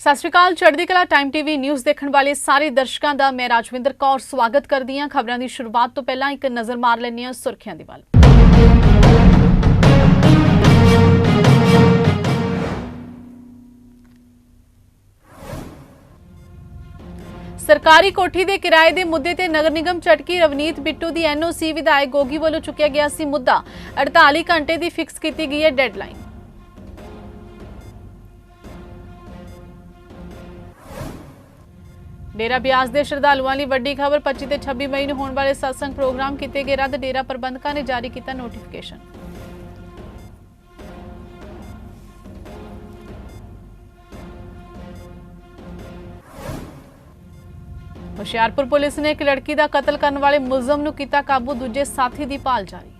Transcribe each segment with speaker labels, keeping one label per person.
Speaker 1: ਸਤਿ ਸ਼੍ਰੀ ਅਕਾਲ, ਚੜ੍ਹਦੀ ਕਲਾ ਟਾਈਮ ਟੀਵੀ ਨਿਊਜ਼ ਦੇਖਣ ਵਾਲੇ ਸਾਰੇ ਦਰਸ਼ਕਾਂ ਦਾ ਮੈਂ ਰਾਜਵਿੰਦਰ ਕੌਰ ਸਵਾਗਤ ਕਰਦੀ ਹਾਂ। ਖਬਰਾਂ ਦੀ ਸ਼ੁਰੂਆਤ ਤੋਂ ਪਹਿਲਾਂ ਇੱਕ ਨਜ਼ਰ ਮਾਰ ਲੈਂਦੇ ਹਾਂ ਸੁਰਖੀਆਂ ਦੇ ਵੱਲ। ਸਰਕਾਰੀ ਕੋਠੀ ਦੇ ਕਿਰਾਏ ਦੇ ਮੁੱਦੇ ਤੇ ਨਗਰ ਨਿਗਮ ਚਟਕੀ ਰਵਨੀਤ ਬਿੱਟੂ ਦੀ ਐਨਓਸੀ ਵਿਧਾਇਕ ਗੋਗੀ ਵੱਲੋਂ ਚੁੱਕਿਆ ਗਿਆ ਸੀ ਮੁੱਦਾ। 48 ਘੰਟੇ ਦੀ ਫਿਕਸ ਕੀਤੀ ਗਈ ਹੈ ਡੈਡਲਾਈਨ ਡੇਰਾ ਬਿਆਸ ਦੇ ਸ਼ਰਧਾਲੂਆਂ ਲਈ ਵੱਡੀ ਖਬਰ 25 ਤੇ 26 ਮਈ ਨੂੰ ਹੋਣ ਵਾਲੇ satsang ਪ੍ਰੋਗਰਾਮ ਕੀਤੇ ਗਏ ਰੱਦ, ਡੇਰਾ ਪ੍ਰਬੰਧਕਾਂ ਨੇ ਜਾਰੀ ਕੀਤਾ ਨੋਟੀਫਿਕੇਸ਼ਨ ਹੁਸ਼ਿਆਰਪੁਰ ਪੁਲਿਸ ਨੇ ਇੱਕ ਲੜਕੀ ਦਾ ਕਤਲ ਕਰਨ ਵਾਲੇ ਮੁਲਜ਼ਮ ਨੂੰ ਕੀਤਾ ਕਾਬੂ, ਦੂਜੇ ਸਾਥੀ ਦੀ ਭਾਲ ਜਾਰੀ।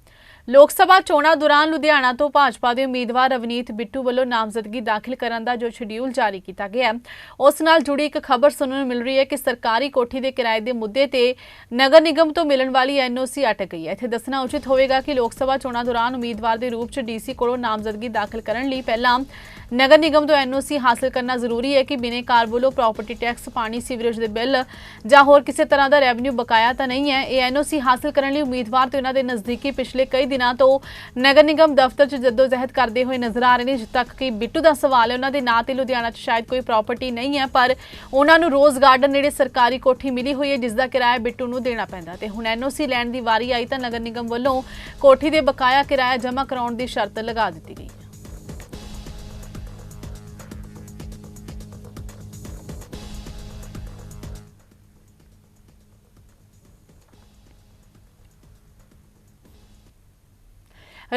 Speaker 1: ਲੋਕ ਸਭਾ ਚੋਣਾਂ ਦੌਰਾਨ ਲੁਧਿਆਣਾ ਤੋਂ ਭਾਜਪਾ ਦੇ ਉਮੀਦਵਾਰ ਰਵਨੀਤ ਬਿੱਟੂ ਵੱਲੋਂ ਨਾਮਜ਼ਦਗੀ ਦਾਖਲ ਕਰਨ ਦਾ ਜੋ ਸ਼ਡਿਊਲ ਜਾਰੀ ਕੀਤਾ ਗਿਆ ਉਸ ਨਾਲ ਜੁੜੀ ਇੱਕ ਖਬਰ ਸੁਣਨ ਨੂੰ ਮਿਲ ਰਹੀ ਹੈ ਕਿ ਸਰਕਾਰੀ ਕੋਠੀ ਦੇ ਕਿਰਾਏ ਦੇ ਮੁੱਦੇ ਤੇ ਨਗਰ ਨਿਗਮ ਤੋਂ ਮਿਲਣ ਵਾਲੀ ਐਨਓਸੀ ਅਟਕ ਗਈ ਹੈ। ਇੱਥੇ ਦੱਸਣਾ ਉਚਿਤ ਹੋਵੇਗਾ ਕਿ ਲੋਕ ਸਭਾ ਚੋਣਾਂ ਦੌਰਾਨ ਉਮੀਦਵਾਰ ਦੇ ਰੂਪ 'ਚ ਡੀਸੀ ਕੋਲੋਂ ਨਾਮਜ਼ਦਗੀ ਦਾਖਲ ਕਰਨ ਲਈ ਪਹਿਲਾਂ ਨਗਰ ਨਿਗਮ ਤੋਂ ਐਨਓਸੀ ਹਾਸਲ ਕਰਨਾ ਜ਼ਰੂਰੀ ਹੈ ਕਿ ਬਿਨੇਕਾਰ ਵੱਲੋਂ ਪ੍ਰਾਪਰਟੀ ਟੈਕਸ ਪਾਣੀ ਸੀਵਰੇਜ ਦੇ ਬਿੱਲ ਜਾਂ ਹੋਰ ਕਿਸੇ ਤਰ੍ਹਾਂ ਦਾ ਰੈਵਨਿਊ ਬਕਾਇਆ ਤਾਂ ਨਹੀਂ ਹੈ। ਇਹ ਐਨਓਸੀ ਹਾਸਲ ਕਰਨ ਲਈ ਉਮੀਦਵਾਰ ਤੇ ਉਹਨਾਂ ਦੇ ਨਜ਼ਦੀਕੀ ਪਿਛਲੇ ਕਈ ਦਿਨਾਂ ਤੋਂ ਨਗਰ ਨਿਗਮ ਦਫ਼ਤਰ 'ਚ ਜਦੋਜਹਿਦ ਕਰਦੇ ਹੋਏ ਨਜ਼ਰ ਆ ਰਹੇ ਨੇ ਜਿੱਥੇ ਤੱਕ ਕਿ ਬਿੱਟੂ ਦਾ ਸਵਾਲ ਹੈ, ਉਹਨਾਂ ਦੇ ਨਾਂ ਤੇ ਲੁਧਿਆਣਾ 'ਚ ਸ਼ਾਇਦ ਕੋਈ ਪ੍ਰਾਪਰਟੀ ਨਹੀਂ ਹੈ, ਪਰ ਉਹਨਾਂ ਨੂੰ ਰੋਜ਼ ਗਾਰਡਨ ਨੇੜੇ ਸਰਕਾਰੀ ਕੋਠੀ ਮਿਲੀ ਹੋਈ ਹੈ, ਜਿਸ ਦਾ ਕਿਰਾਇਆ ਬਿੱਟੂ ਨੂੰ ਦੇਣਾ ਪੈਂਦਾ ਤੇ ਹੁਣ ਐਨਓਸੀ ਲੈਣ ਦੀ ਵਾਰੀ ਆਈ ਤਾਂ ਨਗਰ ਨਿਗਮ ਵੱਲੋਂ ਕੋਠੀ ਦੇ ਬਕਾਇਆ ਕਿਰਾਇਆ ਜਮ੍ਹਾਂ ਕਰਾਉਣ ਦੀ ਸ਼ਰਤ ਲਗਾ ਦਿੱਤੀ ਗਈ।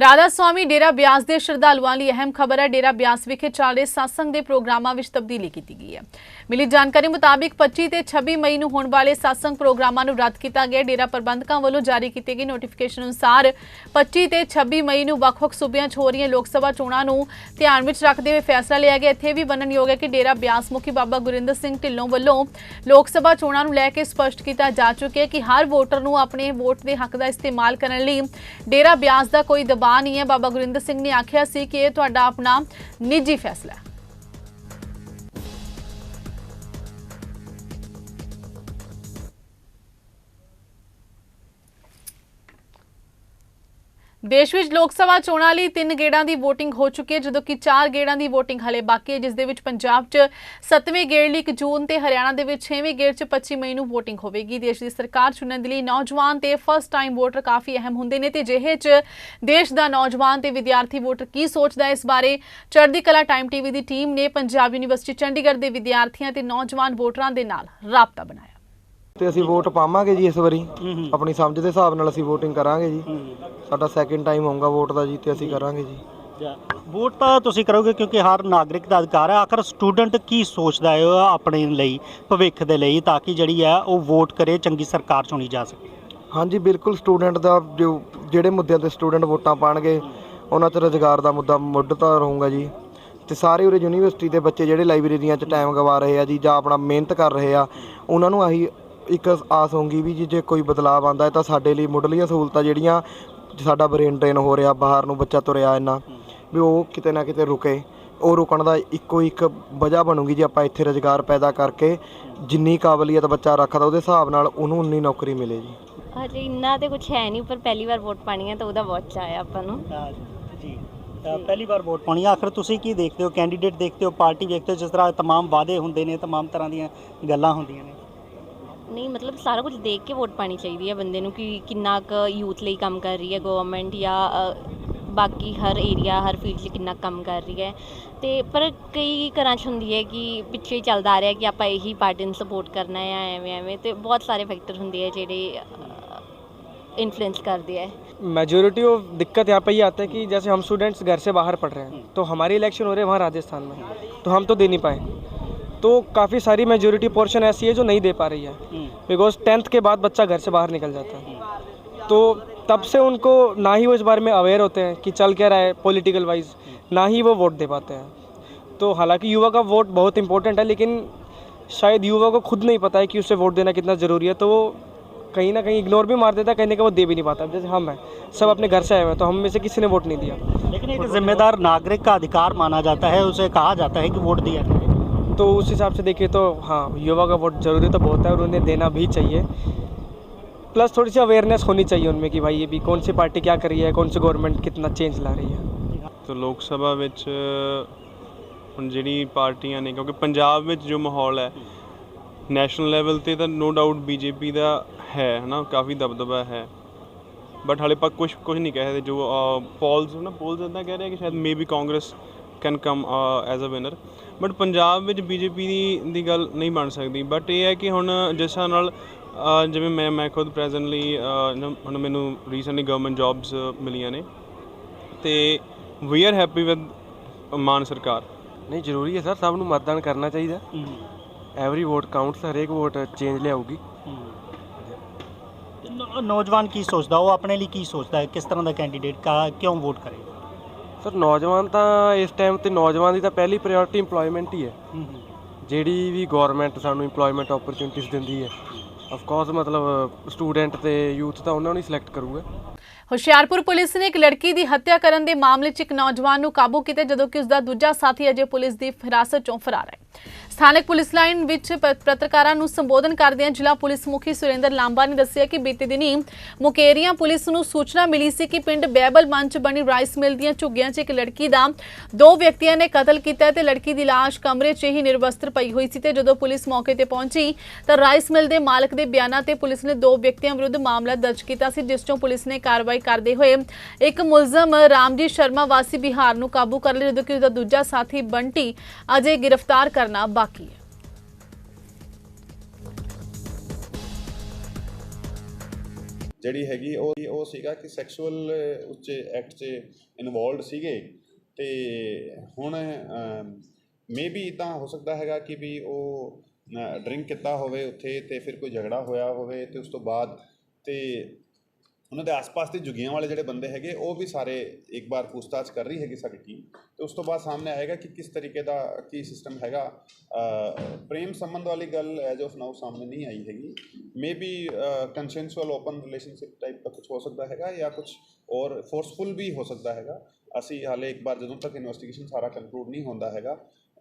Speaker 1: ਰਾਧਾ ਸਵਾਮੀ ਡੇਰਾ ਬਿਆਸ ਦੇ ਸ਼ਰਧਾਲੂਆਂ ਲਈ ਅਹਿਮ ਖਬਰ ਹੈ। ਡੇਰਾ ਬਿਆਸ ਵਿਖੇ ਚੱਲ ਰਹੇ satsang ਦੇ ਪ੍ਰੋਗਰਾਮਾਂ ਵਿੱਚ ਤਬਦੀਲੀ ਕੀਤੀ ਗਈ ਹੈ। ਮਿਲੀ ਜਾਣਕਾਰੀ ਮੁਤਾਬਿਕ 25 ਤੇ 26 ਮਈ ਨੂੰ ਹੋਣ ਵਾਲੇ satsang ਪ੍ਰੋਗਰਾਮਾਂ ਨੂੰ ਰੱਦ ਕੀਤਾ ਗਿਆ। ਡੇਰਾ ਪ੍ਰਬੰਧਕਾਂ ਵੱਲੋਂ ਜਾਰੀ ਕੀਤੀ ਗਈ ਨੋਟੀਫਿਕੇਸ਼ਨ ਅਨੁਸਾਰ 25 ਤੇ 26 ਮਈ ਨੂੰ ਵੱਖ-ਵੱਖ ਸੂਬਿਆਂ 'ਚ ਹੋ ਰਹੀਆਂ ਲੋਕ ਸਭਾ ਚੋਣਾਂ ਨੂੰ ਧਿਆਨ ਵਿੱਚ ਰੱਖਦੇ ਹੋਏ ਫੈਸਲਾ ਲਿਆ ਗਿਆ। ਇੱਥੇ ਵੀ ਬੰਨਣਯੋਗ ਹੈ ਕਿ ਡੇਰਾ ਬਿਆਸ ਮੁਖੀ ਬਾਬਾ ਗੁਰਿੰਦਰ ਸਿੰਘ ਢਿੱਲੋਂ ਵੱਲੋਂ ਲੋਕ ਸਭਾ ਚੋਣਾਂ ਨੂੰ ਲੈ ਕੇ ਸਪਸ਼ਟ ਕੀਤਾ ਜਾ ਚੁੱਕਿਆ ਕਿ ਹਰ ਵੋਟਰ ਨੂੰ ਆਪਣੇ ਵੋਟ ਦੇ ਹੱਕ ਦਾ ਇਸਤੇਮਾਲ ਕਰਨ ਲਈ ਡੇਰਾ ਬਿਆਸ ਦਾ ਕੋਈ ਦਬਾਅ ਨਹੀਂ ਹੈ। ਬਾਬਾ ਗੁਰਿੰਦਰ ਸਿੰਘ ਨੇ ਆਖਿਆ ਸੀ ਕਿ ਇਹ ਤੁਹਾਡਾ ਆਪਣਾ ਨਿੱਜੀ ਫੈਸਲਾ ਹੈ। ਦੇਸ਼ ਵਿੱਚ ਲੋਕ ਸਭਾ ਚੋਣਾਂ ਲਈ ਤਿੰਨ ਗੇੜਾਂ ਦੀ VOTING ਹੋ ਚੁੱਕੀ ਹੈ, ਜਦੋਂ ਕਿ ਚਾਰ ਗੇੜਾਂ ਦੀ VOTING ਹਲੇ ਬਾਕੀ ਹੈ, ਜਿਸ ਦੇ ਵਿੱਚ ਪੰਜਾਬ 'ਚ 7ਵੇਂ ਗੇੜ ਲਈ 1 ਜੂਨ ਤੇ ਹਰਿਆਣਾ ਦੇ ਵਿੱਚ 6ਵੇਂ ਗੇੜ 'ਚ 25 ਮਈ ਨੂੰ VOTING ਹੋਵੇਗੀ। ਦੇਸ਼ ਦੀ ਸਰਕਾਰ ਚੁਣਨ ਦੇ ਲਈ ਨੌਜਵਾਨ ਤੇ ਫਸਟ ਟਾਈਮ ਵੋਟਰ ਕਾਫੀ ਅਹਿਮ ਹੁੰਦੇ ਨੇ ਤੇ ਜਿਹੇ 'ਚ ਦੇਸ਼ ਦਾ ਨੌਜਵਾਨ ਤੇ ਵਿਦਿਆਰਥੀ ਵੋਟਰ ਕੀ ਸੋਚਦਾ ਹੈ ਇਸ ਬਾਰੇ ਚੜ੍ਹਦੀ ਕਲਾ ਟਾਈਮ ਟੀਵੀ ਦੀ ਟੀਮ ਨੇ ਪੰਜਾਬ ਯੂਨੀਵਰਸਿਟੀ ਚੰਡੀਗੜ੍ਹ ਦੇ ਵਿਦਿਆਰਥੀਆਂ ਤੇ ਨੌਜਵਾਨ ਵੋਟਰਾਂ ਦੇ ਨਾਲ ਰਾਬਤਾ ਬਣਾਇਆ।
Speaker 2: ਤੇ ਅਸੀਂ ਵੋਟ ਪਾਵਾਂਗੇ ਜੀ ਇਸ ਵਾਰੀ। ਆਪਣੀ ਸਮਝ ਦੇ ਹਿਸਾਬ ਨਾਲ ਅਸੀਂ VOTING ਕਰਾਂਗੇ ਜੀ। ਸਾਡਾ ਸੈਕਿੰਡ ਟਾਈਮ ਹੋਊਗਾ ਵੋਟ ਦਾ ਜੀ ਤੇ ਅਸੀਂ ਕਰਾਂਗੇ ਜੀ।
Speaker 3: ਵੋਟ ਤਾਂ ਤੁਸੀਂ ਕਰੋਗੇ ਕਿਉਂਕਿ ਹਰ ਨਾਗਰਿਕ ਦਾ ਅਧਿਕਾਰ ਹੈ। ਆਖਰ ਸਟੂਡੈਂਟ ਕੀ ਸੋਚਦਾ ਹੈ ਆਪਣੇ ਲਈ ਭਵਿੱਖ ਦੇ ਲਈ ਤਾਂ ਕਿ ਜਿਹੜੀ ਹੈ ਉਹ ਵੋਟ ਕਰੇ ਚੰਗੀ ਸਰਕਾਰ ਚੁਣੀ ਜਾ ਸਕੇ।
Speaker 2: ਹਾਂਜੀ ਬਿਲਕੁਲ ਸਟੂਡੈਂਟ ਦਾ ਜੋ ਜਿਹੜੇ ਮੁੱਦਿਆਂ ਤੇ ਸਟੂਡੈਂਟ ਵੋਟਾਂ ਪਾਣਗੇ ਉਹਨਾਂ ਤੇ ਰੁਜ਼ਗਾਰ ਦਾ ਮੁੱਦਾ ਮੁੱਢਤਾ ਰਹੂਗਾ ਜੀ। ਤੇ ਸਾਰੇ ਉਰੇ ਯੂਨੀਵਰਸਿਟੀ ਦੇ ਬੱਚੇ ਜਿਹੜੇ ਲਾਇਬ੍ਰੇਰੀਆਂ 'ਚ ਟਾਈਮ ਗਵਾ ਰਹੇ ਆ ਜੀ ਜਾਂ ਆਪਣਾ ਮਿਹਨਤ ਕਰ ਰਹੇ ਆ ਉਹਨਾਂ ਨੂੰ ਆਹੀ ਇੱਕ ਆਸ ਹੋਊਗੀ ਵੀ ਜੀ ਜੇ ਕੋਈ ਬਦਲਾਅ ਆਉਂਦਾ ਹੈ ਤਾਂ ਸਾਡੇ ਲਈ ਮੁੱਢਲੀਆਂ ਸਹੂਲਤਾਂ ਜਿਹੜੀਆਂ ਸਾਡਾ ਬ੍ਰੇਨ ਟ੍ਰੇਨ ਹੋ ਰਿਹਾ ਬਾਹਰ ਨੂੰ ਬੱਚਾ ਤੁਰਿਆ ਇੰਨਾ ਵੀ ਉਹ ਕਿਤੇ ਨਾ ਕਿਤੇ ਰੁਕੇ ਉਹ ਰੁਕਣ ਦਾ ਇੱਕੋ ਇੱਕ ਵਜ੍ਹਾ ਬਣੂਗੀ ਜੇ ਆਪਾਂ ਇੱਥੇ ਰੁਜ਼ਗਾਰ ਪੈਦਾ ਕਰਕੇ ਜਿੰਨੀ ਕਾਬਲੀਅਤ ਬੱਚਾ ਰੱਖਦਾ ਉਹਦੇ ਹਿਸਾਬ ਨਾਲ ਉਹਨੂੰ ਉਨੀ ਨੌਕਰੀ ਮਿਲੇ ਜੀ
Speaker 4: ਹਜੇ ਇੰਨਾ ਤੇ ਕੁਝ ਹੈ ਨਹੀਂ ਪਰ ਪਹਿਲੀ ਵਾਰ ਵੋਟ ਪਾਣੀ ਹੈ ਤਾਂ ਉਹਦਾ ਬਹੁਤ ਚਾਅ ਹੈ ਆਪਾਂ ਨੂੰ
Speaker 3: ਜੀ ਤਾਂ ਪਹਿਲੀ ਵਾਰ ਵੋਟ ਪਾਉਣੀ ਹੈ ਆਖਰ ਤੁਸੀਂ ਕੀ ਦੇਖਦੇ ਹੋ ਕੈਂਡੀਡੇਟ ਦੇਖਦੇ ਹੋ ਪਾਰਟੀ ਦੇਖਦੇ ਹੋ ਜਿਸ ਤਰ੍ਹਾਂ तमाम ਵਾਅਦੇ ਹੁੰਦੇ ਨੇ तमाम ਤਰ੍ਹਾਂ ਦੀਆਂ ਗੱਲਾਂ ਹੁੰਦੀਆਂ ਨੇ
Speaker 4: ਨਹੀਂ ਮਤਲਬ ਸਾਰਾ ਕੁਝ ਦੇਖ ਕੇ ਵੋਟ ਪਾਣੀ ਚਾਹੀਦੀ ਹੈ ਬੰਦੇ ਨੂੰ ਕਿ ਕਿੰਨਾ ਕੁ ਯੂਥ ਲਈ ਕੰਮ ਕਰ ਰਹੀ ਹੈ ਗਵਰਨਮੈਂਟ ਜਾਂ ਅ, ਬਾਕੀ ਹਰ ਏਰੀਆ ਹਰ ਫੀਲਡ 'ਚ ਕਿੰਨਾ ਕੰਮ ਕਰ ਰਹੀ ਹੈ ਤੇ ਪਰ ਕਈ ਘਰਾਂ 'ਚ ਹੁੰਦੀ ਹੈ ਕਿ ਪਿੱਛੇ ਹੀ ਚੱਲਦਾ ਆ ਰਿਹਾ ਕਿ ਆਪਾਂ ਇਹੀ ਪਾਰਟੀ ਨੂੰ ਸਪੋਰਟ ਕਰਨਾ ਹੈ ਜਾਂ ਐਵੇਂ ਐਵੇਂ ਤੇ ਬਹੁਤ ਸਾਰੇ ਫੈਕਟਰ ਹੁੰਦੇ ਆ ਜਿਹੜੇ ਇਨਫਲੂਐਂਸ ਕਰਦੇ ਆ
Speaker 5: मेजोरिटी ऑफ दिक्कत यहाँ पे ये आता है कि जैसे हम स्टूडेंट्स घर से बाहर पढ़ रहे हैं तो हमारे इलेक्शन हो रहे हैं वहाँ राजस्थान में तो हम तो दे नहीं पाए तो काफ़ी सारी मेजोरिटी पोर्शन ऐसी है जो नहीं दे पा रही है। बिकॉज़ टेंथ के बाद बच्चा घर से बाहर निकल जाता है। तो तब से उनको ना ही वो इस बारे में अवेयर होते हैं कि चल क्या रहा है पॉलिटिकल वाइज ना ही वो वोट दे पाते हैं। तो हालाँकि युवा का वोट बहुत इंपॉर्टेंट है लेकिन शायद युवा को खुद नहीं पता है कि उसे वोट देना कितना ज़रूरी है तो वो कहीं ना कहीं इग्नोर भी मार देता है कहीं ना कहीं वो दे भी नहीं पाता। जैसे हम हैं सब अपने घर से आए हुए हैं तो हम में से किसी ने वोट नहीं दिया।
Speaker 3: लेकिन एक जिम्मेदार नागरिक का अधिकार माना जाता है उसे कहा जाता है कि वोट दिया
Speaker 5: तो उस हिसाब से देखिए तो हाँ युवा का वोट ज़रूरी तो बहुत है और उन्हें देना भी चाहिए प्लस थोड़ी सी अवेयरनेस होनी चाहिए उनमें कि भाई ये भी कौन सी पार्टी क्या कर रही है कौन सी गवर्नमेंट ਕਿੰਨਾ ਚੇਂਜ ਲਾ ਰਹੀ ਹੈ
Speaker 6: ਤਾਂ ਲੋਕ ਸਭਾ ਵਿੱਚ ਹੁਣ ਜਿਹੜੀ ਪਾਰਟੀਆਂ ਨੇ ਕਿਉਂਕਿ ਪੰਜਾਬ ਵਿੱਚ ਜੋ ਮਾਹੌਲ ਹੈ ਨੈਸ਼ਨਲ ਲੈਵਲ ਤੇ ਤਾਂ ਨੋ ਡਾਊਟ ਬੀਜੇਪੀ ਦਾ ਹੈ ਹਨਾ ਕਾਫੀ ਦਬਦਬਾ ਹੈ ਬਟ ਹਾਲੇ ਤੱਕ ਕੁਝ ਕੁਝ ਨਹੀਂ ਕਹਿ ਸਕਦੇ ਜੋ ਪੋਲਸ ਨਾ ਪੋਲਸ ਇਦਾਂ ਕਹਿ ਰਹੇ ਆ ਕਿ ਸ਼ਾਇਦ maybe Congress can come as a winner but Punjab ਵਿੱਚ ਬੀਜੇਪੀ ਦੀ ਦੀ ਗੱਲ ਨਹੀਂ ਬਣ ਸਕਦੀ। ਬਟ ਇਹ ਹੈ ਕਿ ਹੁਣ ਜਿਸ ਹਿਸਾਬ ਨਾਲ ਜਿਵੇਂ ਮੈਂ ਮੈਂ ਖੁਦ ਪ੍ਰੈਜ਼ੈਂਟਲੀ ਹੁਣ ਮੈਨੂੰ ਰੀਸੈਂਟਲੀ ਗਵਰਨਮੈਂਟ ਜੌਬਸ ਮਿਲੀਆਂ ਨੇ। ਤੇ we are happy with Mann ਸਰਕਾਰ।
Speaker 5: ਨਹੀਂ ਜ਼ਰੂਰੀ ਹੈ ਸਰ ਸਭ ਨੂੰ ਮਤਦਾਨ ਕਰਨਾ ਚਾਹੀਦਾ। ਐਵਰੀ ਵੋਟ ਕਾਊਂਟਸ ਹਰੇਕ ਵੋਟ ਚੇਂਜ ਲਿਆਊਗੀ।
Speaker 3: ਨੌਜਵਾਨ ਕੀ ਸੋਚਦਾ? ਉਹ ਆਪਣੇ ਲਈ ਕੀ ਸੋਚਦਾ? ਹੈ ਕਿਸ ਤਰ੍ਹਾਂ ਦਾ ਕੈਂਡੀਡੇਟ ਕਾ ਕਿਉਂ ਵੋਟ ਕਰੇਗਾ
Speaker 5: ਸਰ ਨੌਜਵਾਨ ਤਾਂ ਇਸ ਟਾਈਮ ਤੇ ਨੌਜਵਾਨ ਦੀ ਤਾਂ ਪਹਿਲੀ ਪ੍ਰਾਇੋਰਟੀ EMPLOYMENT ਹੀ ਹੈ। ਜਿਹੜੀ ਵੀ ਗਵਰਨਮੈਂਟ ਸਾਨੂੰ EMPLOYMENT ਓਪਰਚੁਨਿਟੀਜ਼ ਦਿੰਦੀ ਹੈ। ਆਫ ਕੋਰਸ ਮਤਲਬ ਸਟੂਡੈਂਟ ਤੇ ਯੂਥ ਤਾਂ ਉਹਨਾਂ ਨੂੰ ਹੀ ਸਿਲੈਕਟ ਕਰੂਗਾ।
Speaker 1: ਹੁਸ਼ਿਆਰਪੁਰ ਪੁਲਿਸ ਨੇ ਇੱਕ ਲੜਕੀ ਦੀ ਹੱਤਿਆ ਕਰਨ ਦੇ ਮਾਮਲੇ 'ਚ ਇੱਕ ਨੌਜਵਾਨ ਨੂੰ ਕਾਬੂ ਕੀਤਾ ਜਦੋਂ ਕਿ ਉਸ ਦਾ ਦੂਜਾ ਸਾਥੀ ਅਜੇ ਪੁਲਿਸ ਦੀ ਹਿਰਾਸਤ 'ਚੋਂ ਫਰਾਰ ਹੈ। ਸਥਾਨਕ ਪੁਲਿਸ ਲਾਈਨ ਵਿੱਚ ਪੱਤਰਕਾਰਾਂ ਨੂੰ ਸੰਬੋਧਨ ਕਰਦਿਆਂ ਜ਼ਿਲ੍ਹਾ ਪੁਲਿਸ ਮੁਖੀ ਸੁਰਿੰਦਰ ਲਾਂਬਾ ਨੇ ਦੱਸਿਆ ਕਿ ਬੀਤੇ ਦਿਨੀ ਮੁਕੇਰੀਆਂ ਪੁਲਿਸ ਨੂੰ ਸੂਚਨਾ ਮਿਲੀ ਸੀ ਕਿ ਪਿੰਡ ਬੈਬਲ ਮੰਚ ਬਣੀ ਰਾਈਸ ਮਿਲ ਦੀਆਂ ਝੁੱਗੀਆਂ 'ਚ ਇੱਕ ਲੜਕੀ ਦਾ ਦੋ ਵਿਅਕਤੀਆਂ ਨੇ ਕਤਲ ਕੀਤਾ ਹੈ ਤੇ ਲੜਕੀ ਦੀ ਲਾਸ਼ ਕਮਰੇ 'ਚ ਹੀ ਨਿਰਵਸਤਰ ਪਈ ਹੋਈ ਸੀ ਤੇ ਜਦੋਂ ਪੁਲਿਸ ਮੌਕੇ ਤੇ ਪਹੁੰਚੀ ਤਾਂ ਰਾਈਸ ਮਿਲ ਦੇ ਮਾਲਕ ਦੇ ਬਿਆਨਾਂ ਤੇ ਪੁਲਿਸ ਨੇ ਦੋ ਵਿਅਕਤੀਆਂ ਵਿਰੁੱਧ ਮਾਮਲਾ ਦਰਜ ਕੀਤਾ ਸੀ, ਜਿਸ 'ਚੋਂ ਪੁਲਿਸ ਨੇ ਕਾਰਵਾਈ ਕਰਦੇ ਹੋਏ ਇੱਕ ਮੁਲਜ਼ਮ ਰਾਮਜੀਤ ਸ਼ਰਮਾ ਵਾਸੀ ਬਿਹਾਰ ਨੂੰ ਕਾਬੂ ਕਰ ਲਿਆ ਜਦੋਂ ਕਿ ਉਸਦਾ ਦੂਜਾ ਸਾਥੀ ਬੰਟੀ ਅਜੇ ਗ੍ਰਿਫਤਾਰ ਕਰਨਾ ਬਾਕੀ ਹੈ।
Speaker 7: ਜਿਹੜੀ ਹੈਗੀ ਉਹ ਉਹ ਸੀਗਾ ਕਿ ਸੈਕਸ਼ੂਅਲ ਉੱਚ ਐਕਟ 'ਚ ਇਨਵੋਲਡ ਸੀਗੇ ਤੇ ਹੁਣ ਮੇਬੀ ਤਾਂ ਹੋ ਸਕਦਾ ਹੈਗਾ ਕਿ ਵੀ ਉਹ ਡਰਿੰਕ ਕੀਤਾ ਹੋਵੇ ਉੱਥੇ ਤੇ ਫਿਰ ਕੋਈ ਝਗੜਾ ਹੋਇਆ ਹੋਵੇ ਤੇ ਉਸ ਤੋਂ ਬਾਅਦ ਤੇ ਉਹਨਾਂ ਦੇ ਆਸ-ਪਾਸ ਦੇ ਜੁਗੀਆਂ ਵਾਲੇ ਜਿਹੜੇ ਬੰਦੇ ਹੈਗੇ ਉਹ ਵੀ ਸਾਰੇ ਇੱਕ ਵਾਰ ਪੁੱਛਤਾਛ ਕਰ ਰਹੀ ਹੈਗੀ ਸਾਡੀ ਟੀਮ ਤੇ ਉਸ ਤੋਂ ਬਾਅਦ ਸਾਹਮਣੇ ਆਏਗਾ ਕਿ ਕਿਸ ਤਰੀਕੇ ਦਾ ਕੀ ਸਿਸਟਮ ਹੈਗਾ। ਪ੍ਰੇਮ ਸੰਬੰਧ ਵਾਲੀ ਗੱਲ ਐਜ ਆਫ ਨਾਓ ਸਾਹਮਣੇ ਨਹੀਂ ਆਈ ਹੈਗੀ। Maybe consensual open relationship type ਦਾ ਕੁਝ ਹੋ ਸਕਦਾ ਹੈਗਾ ਜਾਂ ਕੁਝ ਔਰ ਫੋਰਸਫੁਲ ਵੀ ਹੋ ਸਕਦਾ ਹੈਗਾ। ਅਸੀਂ ਹਾਲੇ ਇੱਕ ਵਾਰ ਜਦੋਂ ਤੱਕ ਇਨਵੈਸਟੀਗੇਸ਼ਨ ਸਾਰਾ ਕੰਕਲੂਡ ਨਹੀਂ ਹੁੰਦਾ ਹੈਗਾ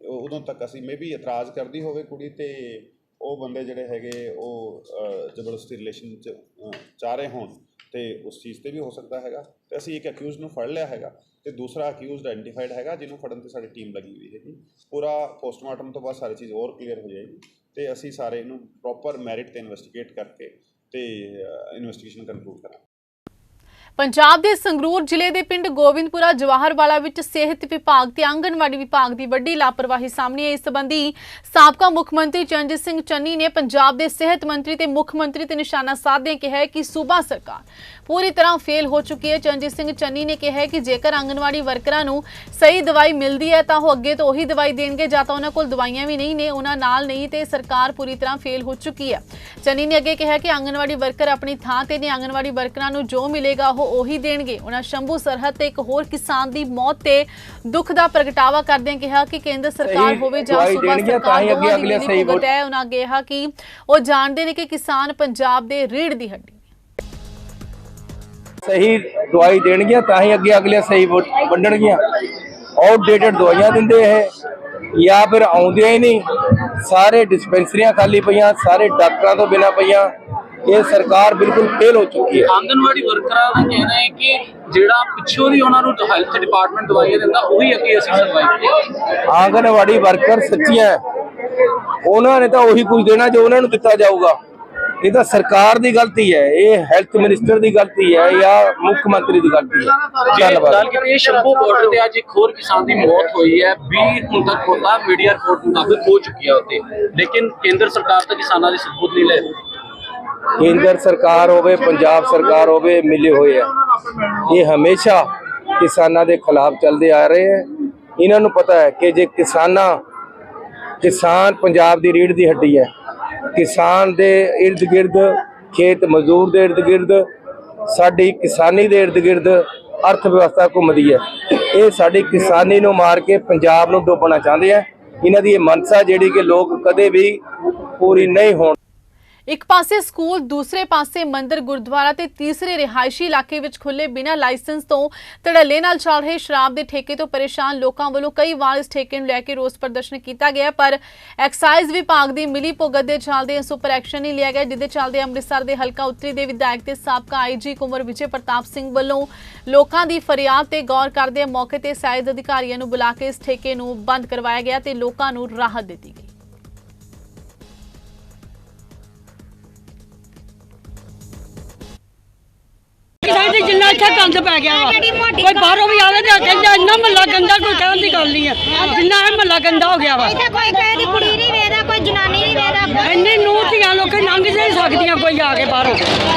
Speaker 7: ਉਦੋਂ ਤੱਕ ਅਸੀਂ ਮੇਬੀ ਇਤਰਾਜ਼ ਕਰਦੀ ਹੋਵੇ ਕੁੜੀ ਤੇ ਉਹ ਬੰਦੇ ਜਿਹੜੇ ਹੈਗੇ ਉਹ ਜ਼ਬਰਦਸਤੀ ਰਿਲੇਸ਼ਨ ਚ ਅ, ਚਾਹ ਰਹੇ ਹੋਣ। ਤੇ ਉਸ ਚੀਜ਼ ਤੇ ਵੀ ਹੋ ਸਕਦਾ ਹੈਗਾ। ਤੇ ਅਸੀਂ ਇੱਕ ਅਕਿਊਜ਼ ਨੂੰ ਫੜ ਲਿਆ ਹੈਗਾ ਤੇ ਦੂਸਰਾ ਅਕਿਊਜ਼ਡ ਆਇਡੈਂਟੀਫਾਈਡ ਹੈਗਾ ਜਿਹਨੂੰ ਫੜਨ ਤੇ ਸਾਡੀ ਟੀਮ ਲੱਗੀ ਹੋਈ ਹੈਗੀ। ਪੂਰਾ ਪੋਸਟਮਾਰਟਮ ਤੋਂ ਬਾਅਦ ਸਾਰੀ ਚੀਜ਼ ਹੋਰ ਕਲੀਅਰ ਹੋ ਜਾਏਗੀ ਤੇ ਅਸੀਂ ਸਾਰੇ ਇਹਨੂੰ ਪ੍ਰੋਪਰ ਮੈਰਿਟ ਤੇ ਇਨਵੈਸਟੀਗੇਟ ਕਰਕੇ ਤੇ ਇਨਵੈਸਟੀਗੇਸ਼ਨ ਕੰਕਲੂਡ ਕਰਾਂਗੇ।
Speaker 1: ਪੰਜਾਬ ਦੇ ਸੰਗਰੂਰ ਜ਼ਿਲ੍ਹੇ ਦੇ ਪਿੰਡ ਗੋਬਿੰਦਪੁਰਾ ਜਵਾਹਰਵਾਲਾ ਵਿੱਚ ਸਿਹਤ ਵਿਭਾਗ ਤੇ ਆਂਗਣਵਾੜੀ ਵਿਭਾਗ ਦੀ ਵੱਡੀ ਲਾਪਰਵਾਹੀ ਸਾਹਮਣੇ ਆਈ। ਇਸ ਸੰਬੰਧੀ ਸਾਬਕਾ ਮੁੱਖ ਮੰਤਰੀ ਚਰਨਜੀਤ ਸਿੰਘ ਚੰਨੀ ਨੇ ਪੰਜਾਬ ਦੇ ਸਿਹਤ ਮੰਤਰੀ ਤੇ ਮੁੱਖ ਮੰਤਰੀ ਤੇ ਨਿਸ਼ਾਨਾ ਸਾਧਦਿਆਂ ਕਿਹਾ ਕਿ ਸੂਬਾ ਸਰਕਾਰ ਪੂਰੀ ਤਰ੍ਹਾਂ ਫੇਲ ਹੋ ਚੁੱਕੀ ਹੈ। ਚਰਨਜੀਤ ਸਿੰਘ ਚੰਨੀ ਨੇ ਕਿਹਾ ਕਿ ਜੇਕਰ ਆਂਗਣਵਾੜੀ ਵਰਕਰਾਂ ਨੂੰ ਸਹੀ ਦਵਾਈ ਮਿਲਦੀ ਹੈ ਤਾਂ ਉਹ ਅੱਗੇ ਤੋਂ ਉਹੀ ਦਵਾਈ ਦੇਣਗੇ ਜਾਂ ਤਾਂ ਉਹਨਾਂ ਕੋਲ ਦਵਾਈਆਂ ਵੀ ਨਹੀਂ ਨੇ, ਉਹਨਾਂ ਨਾਲ ਨਹੀਂ ਤੇ ਸਰਕਾਰ ਪੂਰੀ ਤਰ੍ਹਾਂ ਫੇਲ ਹੋ ਚੁੱਕੀ ਹੈ। ਚੰਨੀ ਨੇ ਅੱਗੇ ਕਿਹਾ ਕਿ ਆਂਗਣਵਾੜੀ ਵਰਕਰ ਆਪਣੀ ਥਾਂ ਤੇ ਨੇ ਆਂਗਣਵਾੜੀ ਵਰਕਰਾਂ ਨੂੰ ਜੋ ਮਿਲੇਗਾ ਉਹ ਉਹੀ ਦੇਣਗੇ। ਉਹਨਾਂ ਸ਼ੰਭੂ ਸਰਹੱਦ ਤੇ ਇੱਕ ਹੋਰ ਕਿਸਾਨ ਦੀ ਮੌਤ ਤੇ ਦੁੱਖ ਦਾ ਪ੍ਰਗਟਾਵਾ ਕਰਦਿਆਂ ਕਿਹਾ ਕਿ ਕੇਂਦਰ ਸਰਕਾਰ ਹੋਵੇ ਜਾਂ ਸੂਬਾ ਸਰਕਾਰ
Speaker 8: ਹੀ
Speaker 1: ਦੋਵਾਂ ਦੀ ਮਿਲੀ
Speaker 8: ਸਹੀ
Speaker 1: ਭੁਗਤ ਹੈ ਉਹਨਾਂ ਕਿਹਾ ਕਿ ਉਹ ਜਾਣਦੇ ਨੇ ਕਿ ਕਿਸਾਨ ਪੰਜਾਬ ਦੇ ਰੀੜ ਦੀ ਹੱਡੀ।
Speaker 8: ਸਹੀ ਦਵਾਈ ਦੇਣਗੀਆਂ ਤਾਂ ਹੀ ਅੱਗੇ ਅਗਲੇ ਸਹੀ ਵੰਡਣਗੀਆਂ। ਆਊਟਡੇਟਡ ਦਵਾਈਆਂ ਦਿੰਦੇ ਇਹ। ਜਾਂ ਫਿਰ ਆਉਂਦੀਆਂ ਹੀ ਨਹੀਂ। ਸਾਰੇ ਡਿਸਪੈਂਸਰੀਆਂ ਖਾਲੀ ਪਈਆਂ ਸਾਰੇ ਡਾਕਟਰਾਂ ਤੋਂ ਬਿਨਾਂ ਪਈਆਂ। ਇਹ ਸਰਕਾਰ ਬਿਲਕੁਲ ਫੇਲ ਹੋ ਚੁੱਕੀ ਹੈ।
Speaker 9: ਆਂਗਨਵਾੜੀ ਵਰਕਰਾਂ ਦਾ ਕਹਿਣਾ ਹੈ ਕਿ ਜਿਹੜਾ ਪਿੱਛੋਂ ਦੀ ਉਹਨਾਂ ਨੂੰ ਹੈਲਥ ਡਿਪਾਰਟਮੈਂਟ ਦਵਾਈਆਂ ਦਿੰਦਾ ਉਹੀ ਅੱਗੇ ਅਸੀਂ ਸਰਵਾਈਵ
Speaker 8: ਆਂਗਨਵਾੜੀ ਵਰਕਰ ਸੱਚੀਆਂ। ਉਹਨਾਂ ਨੇ ਤਾਂ ਉਹੀ ਕੁਝ ਦੇਣਾ ਜੋ ਉਹਨਾਂ ਨੂੰ ਦਿੱਤਾ ਜਾਊਗਾ। ਇਹ ਤਾਂ ਸਰਕਾਰ ਦੀ ਗਲਤੀ ਹੈ ਇਹ ਹੈਲਥ ਮਿਨਿਸਟਰ ਦੀ ਗਲਤੀ ਹੈ ਜਾਂ ਮੁੱਖ ਮੰਤਰੀ ਦੀ ਗਲਤੀ ਹੈ।
Speaker 9: ਗੱਲ ਕਰੀਏ ਸ਼ੰਭੂ ਬਾਰਡਰ ਤੇ ਅੱਜ ਇੱਕ ਹੋਰ ਕਿਸਾਨ ਦੀ ਮੌਤ ਹੋਈ ਹੈ। 20 ਹੁਣ ਤੱਕ ਹੋਤਾ ਮੀਡੀਆ ਰਿਪੋਰਟ ਮੁਤਾਬਕ ਹੋ ਚੁੱਕੀ ਹੈ ਉੱਤੇ ਲੇਕਿਨ ਕੇਂਦਰ ਸਰਕਾਰ ਤਾਂ ਕਿਸਾਨਾਂ ਦੀ ਸਬੂਤ ਨਹੀਂ ਲੈ ਰਹੀ।
Speaker 8: ਕੇਂਦਰ ਸਰਕਾਰ ਹੋਵੇ, ਪੰਜਾਬ ਸਰਕਾਰ ਹੋਵੇ, ਮਿਲੇ ਹੋਏ ਆ। ਇਹ ਹਮੇਸ਼ਾ ਕਿਸਾਨਾਂ ਦੇ ਖਿਲਾਫ ਚੱਲਦੇ ਆ ਰਹੇ ਹੈ ਇਹਨਾਂ ਨੂੰ ਪਤਾ ਹੈ ਕਿ ਜੇ ਕਿਸਾਨਾਂ, ਕਿਸਾਨ ਪੰਜਾਬ ਦੀ ਰੀੜ ਦੀ ਹੱਡੀ ਹੈ, ਕਿਸਾਨ ਦੇ ਇਰਦ ਗਿਰਦ ਖੇਤ ਮਜ਼ਦੂਰ ਦੇ ਇਰਦ ਗਿਰਦ ਸਾਡੀ ਕਿਸਾਨੀ ਦੇ ਇਰਦ ਗਿਰਦ ਅਰਥ ਵਿਵਸਥਾ ਘੁੰਮਦੀ ਹੈ। ਇਹ ਸਾਡੀ ਕਿਸਾਨੀ ਨੂੰ ਮਾਰ ਕੇ ਪੰਜਾਬ ਨੂੰ ਡੋਬਣਾ ਚਾਹੁੰਦੇ ਆ। ਇਹਨਾਂ ਦੀ ਇਹ ਮਨਸਾ ਜਿਹੜੀ ਕਿ ਲੋਕ ਕਦੇ ਵੀ ਪੂਰੀ ਨਹੀਂ ਹੋਣ
Speaker 1: ਇੱਕ ਪਾਸੇ ਸਕੂਲ, ਦੂਸਰੇ ਪਾਸੇ ਮੰਦਿਰ, ਗੁਰਦੁਆਰਾ ਤੇ ਤੀਸਰੇ ਰਿਹਾਇਸ਼ੀ ਇਲਾਕੇ ਵਿੱਚ ਖੁੱਲੇ ਬਿਨਾਂ ਲਾਇਸੈਂਸ ਤੋਂ ਧੜੱਲੇ ਨਾਲ ਚੱਲ ਰਹੇ ਸ਼ਰਾਬ ਦੇ ਠੇਕੇ ਤੋਂ ਪਰੇਸ਼ਾਨ ਲੋਕਾਂ ਵੱਲੋਂ ਕਈ ਵਾਰ ਇਸ ਠੇਕੇ ਨੂੰ ਲੈ ਕੇ ਰੋਸ ਪ੍ਰਦਰਸ਼ਨ ਕੀਤਾ ਗਿਆ, ਪਰ ਐਕਸਾਈਜ਼ ਵਿਭਾਗ ਦੀ ਮਿਲੀ ਭੁਗਤ ਦੇ ਚੱਲਦੇ ਇਸ ਉੱਪਰ ਐਕਸ਼ਨ ਨਹੀਂ ਲਿਆ ਗਿਆ ਜਿਹਦੇ ਚੱਲਦੇ ਅੰਮ੍ਰਿਤਸਰ ਦੇ ਹਲਕਾ ਉੱਤਰੀ ਦੇ ਵਿਧਾਇਕ ਤੇ ਸਾਬਕਾ ਆਈਜੀ ਕੁੰਵਰ ਵਿਜੇ ਪ੍ਰਤਾਪ ਸਿੰਘ ਵੱਲੋਂ ਲੋਕਾਂ ਦੀ ਫਰਿਆਦ ਤੇ ਗੌਰ ਕਰਦੇ ਮੌਕੇ ਤੇ ਸਾਇਦ ਅਧਿਕਾਰੀਆਂ ਨੂੰ ਬੁਲਾ ਕੇ ਇਸ ਠੇਕੇ ਨੂੰ ਬੰਦ ਕਰਵਾਇਆ ਗਿਆ ਤੇ ਲੋਕਾਂ ਨੂੰ ਰਾਹਤ ਦਿੱਤੀ ਗਈ।
Speaker 10: ਸਾਡੇ ਜਿੰਨਾ ਇੱਥੇ ਗੰਦ ਪੈ ਗਿਆ ਵਾ। ਕੋਈ ਬਾਹਰੋਂ ਵੀ ਆਵੇ ਤੇ ਕਹਿੰਦਾ ਇੰਨਾ ਮੱਲਾ ਗੰਦਾ ਕੋਈ ਕਹਿਣ ਦੀ ਗੱਲ ਨਹੀਂ ਹੈ ਜਿੰਨਾ ਇਹ ਮੱਲਾ ਗੰਦਾ ਹੋ ਗਿਆ ਵਾ।
Speaker 11: ਇੱਥੇ ਕੋਈ ਕਿਸੇ ਦੀ ਕੁੜੀ ਨਹੀਂ ਵੇਦਾ ਕੋਈ ਜਨਾਨੀ ਨਹੀਂ ਵੇਦਾ
Speaker 10: ਇੰਨੇ ਨੂਰ ਧੀਆਂ ਲੋਕਾਂ ਲੰਘ ਨਹੀਂ ਸਕਦੀਆਂ ਕੋਈ ਆ ਕੇ ਬਾਹਰੋਂ।